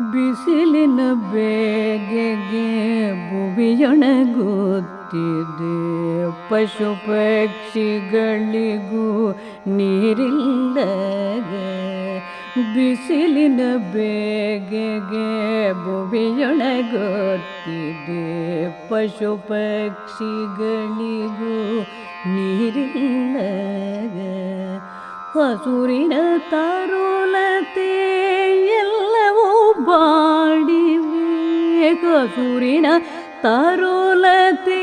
ಬಿಸಿಲಿನ ಬೇಗೆಗೆ ಭುವಿಯೊಣಗುತ್ತಿದೆ. ಪಶು ಪಕ್ಷಿಗಳಿಗೂ ನೀರಿಲ್ಲದೆ ಬಿಸಿಲಿನ ಬೇಗೆಗೆ ಭುವಿಯೊಣಗುತ್ತಿದೆ. ಪಶು ಪಕ್ಷಿಗಳಿಗೂ ನೀರಿಲ್ಲದೆ ಹಸುರಿನ ತರುಲತೆ ಬಾಡಿವೆ ಹಸುರಿನ ತರುಲತೆ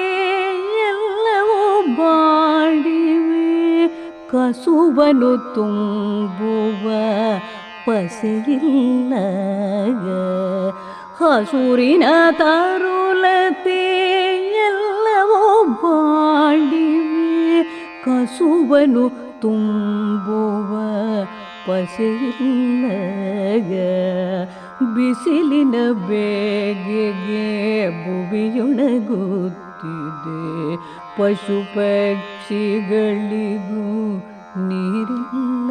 ಎಲ್ಲವೂ ಬಾಡಿವೆ ಕಸುವನು ತುಂಬುವ ಪಸೆಯಿಲ್ಲ ಹಸುರಿನ ತರುಲತೆ ಎಲ್ಲವೂ ಬಾಡಿವೆ ಕಸುವನು ತುಂಬುವ ಪಸೆಯಿಲ್ಲಗ ಬಿಸಿಲಿನ ಬೇಗೆಗೆ ಭುವಿಯೊಣಗುತ್ತಿದೆ. ಪಶು ಪಕ್ಷಿಗಳಿಗೂ ನೀರಿಲ್ಲ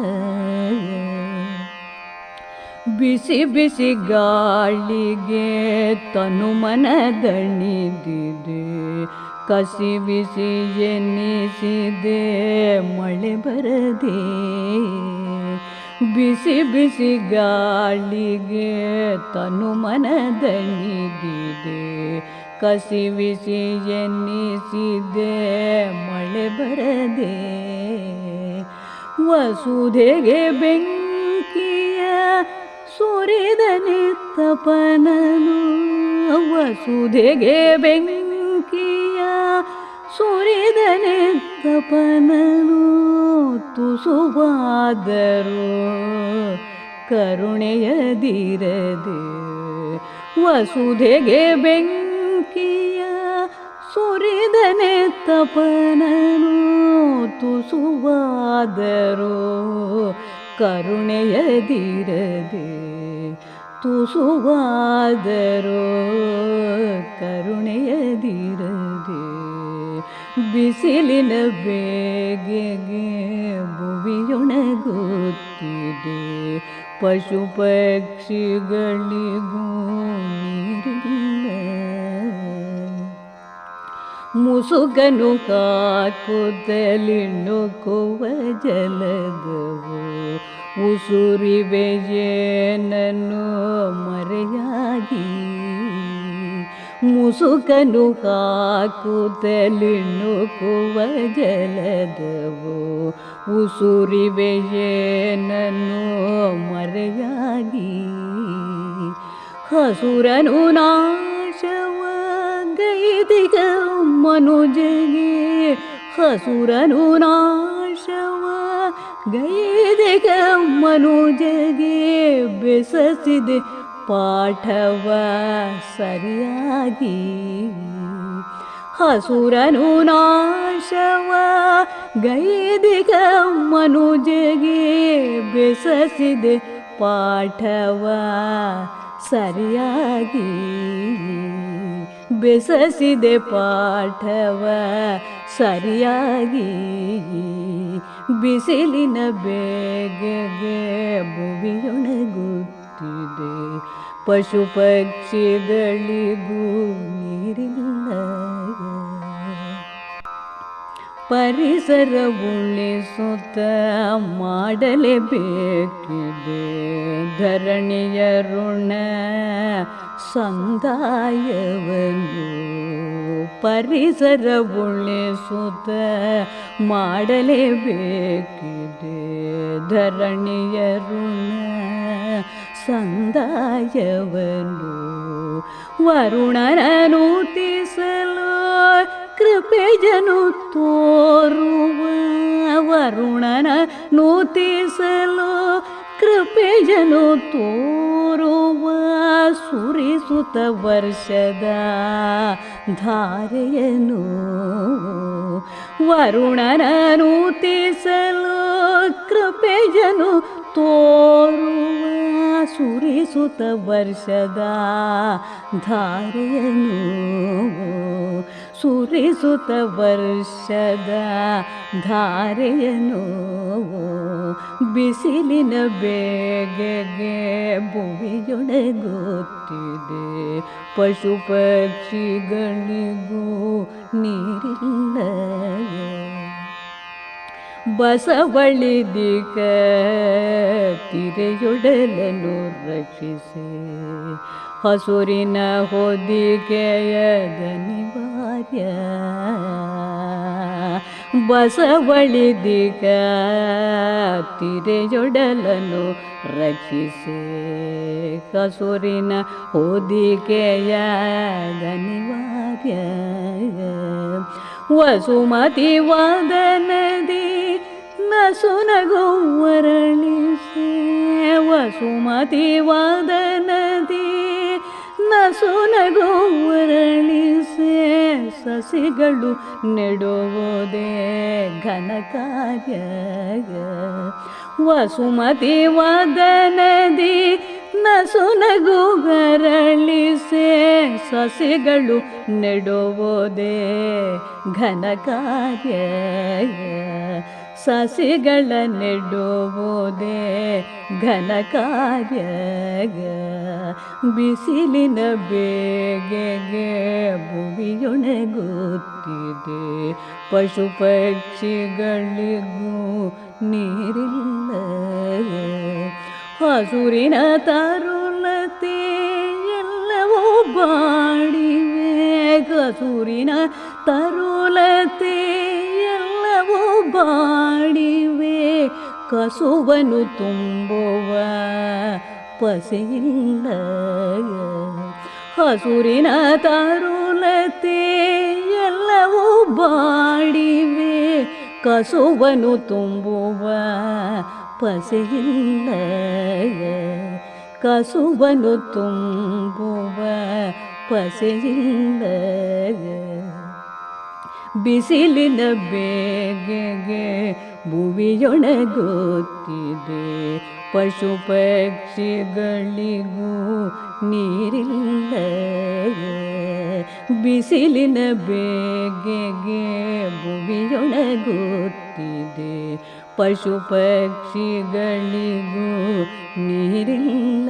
ಬಿಸಿ ಬಿಸಿ ಗಾಳಿಗೆ ತನು ಮನದಣಿದಿದೆ ಕಸಿ ಬಿಸಿ ಎನ್ನಿಸಿದೆ ಮಳೆ ಬರದೆ. ಬಿಸಿ ಬಿಸಿ ಗಾಳಿಗೆ ತನು ಮನದಣಿದಿದೆ ಕಸಿ ಬಿಸಿ ಎನ್ನಿಸಿದೆ, ಮಳೆ ಬರದೆ. ವಸುಧೆಗೆ ಬೆಂಕಿಯ ಸುರಿದನೆ ತಪನನು ವಸುಧೆಗೆ ಬೆಂಕಿಯ ಸುರಿದ ತುಸುವಾದರು ತುಸುವಾದರೂ ಕರುಣೆಯದಿರದೆ ವಸುಧೆಗೆ ಬೆಂಕಿಯ ಸುರಿದನೆ ತಪನನು ತುಸುವಾದರು ಕರುಣೆಯದಿರದೆ ತುಸುವಾದರು ಕರುಣೆಯದಿರದೆ ಬಿಸಿಲಿನ ಬೇಗೆಗೆ ಭುವಿಯೊಣಗುತ್ತಿದೆ. ಪಶು ಪಕ್ಷಿಗಳಿಗೂ ನೀರಿಲ್ಲ. ಮುಸುಗನು ಹಾಕುತ್ತಲಿಣ್ಣುಕುವ ಜಲದವು. ಉಸುರಿವೆಯೇನನ್ನು ಮರೆಯಾಗಿ ಮುಸುಕನು ಹಾಕುತ್ತಲಿಣ್ಣುಕುವ ಜಲದವು ಉಸುರಿವೆಯೇನನ್ನು ಮರೆಯಾಗಿ. ಹಸುರನು ನಾಶವ ಗೈದಿಗ ಮನುಜಗೆ ಹಸುರನು ನಾಶವ ಗೈದಿಗ ಮನುಜಗೆ ಬೆಸಸಿದೆ. ಪಾಠವ ಸರಿಯಾಗಿ ಹಸುರನು ನಾಶವ ಗೈದಿಗ ಮನುಜಗೆ ಬೆಸಸಿದೆ. ಪಾಠವ ಸರಿಯಾಗಿ ಬೆಸಸಿದೆ ಪಾಠವ ಸರಿಯಾಗಿ ಬಿಸಿಲಿನ ಬೇಗೆಗೆ ಭುವಿಯೊಣಗುತ್ತಿದೆ ಪಶು ಪಕ್ಷಿಗಳಿಗೂ ನೀರಿಲ್ಲ ಪರಿಸರ ಉಳಿಸುತ್ತ ಮಾಡಲೇಬೇಕಿದೆ ಧರಣಿಯ ಋಣ ಸಂದಾಯವನ್ನು ಪರಿಸರ ಉಳಿಸುತ್ತ ಮಾಡಲೇಬೇಕಿದೆ ಧರಣಿಯ ಋಣ ಸಂದಾಯವನ್ನು ವರುಣನನು ತಿಸಲು ಕೃಪೆಜನು ತೋರುವ ವರುಣನ ನೂತಿಸಲು ಕೃಪೆಜನು ತೋರುವ ಸುರಿಸುತ್ತ ವರ್ಷದ ಧಾರೆಯನು ವರುಣನ ನೂತಿಸಲು ಕೃಪೆಜನು ಸುರಿಸುತ್ತ ವರ್ಷದ ಧಾರೆಯನು ಸುರಿಸುತ್ತ ವರ್ಷದ ಧಾರೆಯನು ಬಿಸಿಲಿನ ಬೇಗೆಗೆ ಭುವಿಯೊಣಗುತ್ತಿದೆ. ಪಶು ಪಕ್ಷಿಗಳಿಗೂ ನೀರಿಲ್ಲ ಬಸವಳಿದಿಕ ತಿರೆಯೊಡಲನು ರಕ್ಷಿಸಿ. ಹಸುರಿನ ಹೊದಿಕೆಯದನಿವಾರ್ಯ ಬಸವಳಿದಿಕ ತಿರೆಯೊಡಲನು ರಕ್ಷಿಸಿ. ಹಸುರಿನ ಹೊದಿಕೆಯದನಿವಾರ್ಯ ವಸುಮತಿ ವಾದನದಿ ನಸುನಗುವರಳಿಸೆ ವಸುಮತಿ ವಾದನದಿ, ನಸುನಗುವರಳಿಸೆ, ಸಸಿಗಳು ನೆಡುವುದೇ ಘನ ಕಾರ್ಯ ವಸುಮತಿ ವಾದನದಿ ನಸುನಗುಗರಳಿಸೆ ಸಸಿಗಳು ನೆಡುವುದೇ ಘನ ಕಾರ್ಯ ಸಸಿಗಳ ನೆಡುವುದೇ ಘನ ಕಾರ್ಯ. ಬಿಸಿಲಿನ ಬೇಗೆಗೆ ಭುವಿಯೊಣಗುತ್ತಿದೆ. ಪಶು ಪಕ್ಷಿಗಳಿಗೂ ನೀರಿಲ್ಲ ಹಸುರಿನ ತರುಣತೆ ಎಲ್ಲವೂ ಬಾಡಿವೆ ಹಸುರಿನ ಬಾಡಿವೆ ಕಸುವನು ತುಂಬುವ ಪಸೆಯಿಲ್ಲ ಹಸುರಿನ ತರುಲತೆ ಎಲ್ಲವೂ ಬಾಡಿವೆ ಕಸುವನು ತುಂಬುವ ಪಸೆಯಿಲ್ಲ ಕಸುವನು ತುಂಬುವ ಪಸೆಯಿಲ್ಲ ಬಿಸಿಲಿನ ಬೇಗೆಗೆ ಭುವಿಯೊಣಗುತ್ತಿದೆ. ಪಶು ಪಕ್ಷಿಗಳಿಗೂ ನೀರಿಲ್ಲ ಬಿಸಿಲಿನ ಬೇಗೆಗೆ ಭುವಿಯೊಣಗುತ್ತಿದೆ. ಪಶು ಪಕ್ಷಿಗಳಿಗೂ ನೀರಿಲ್ಲ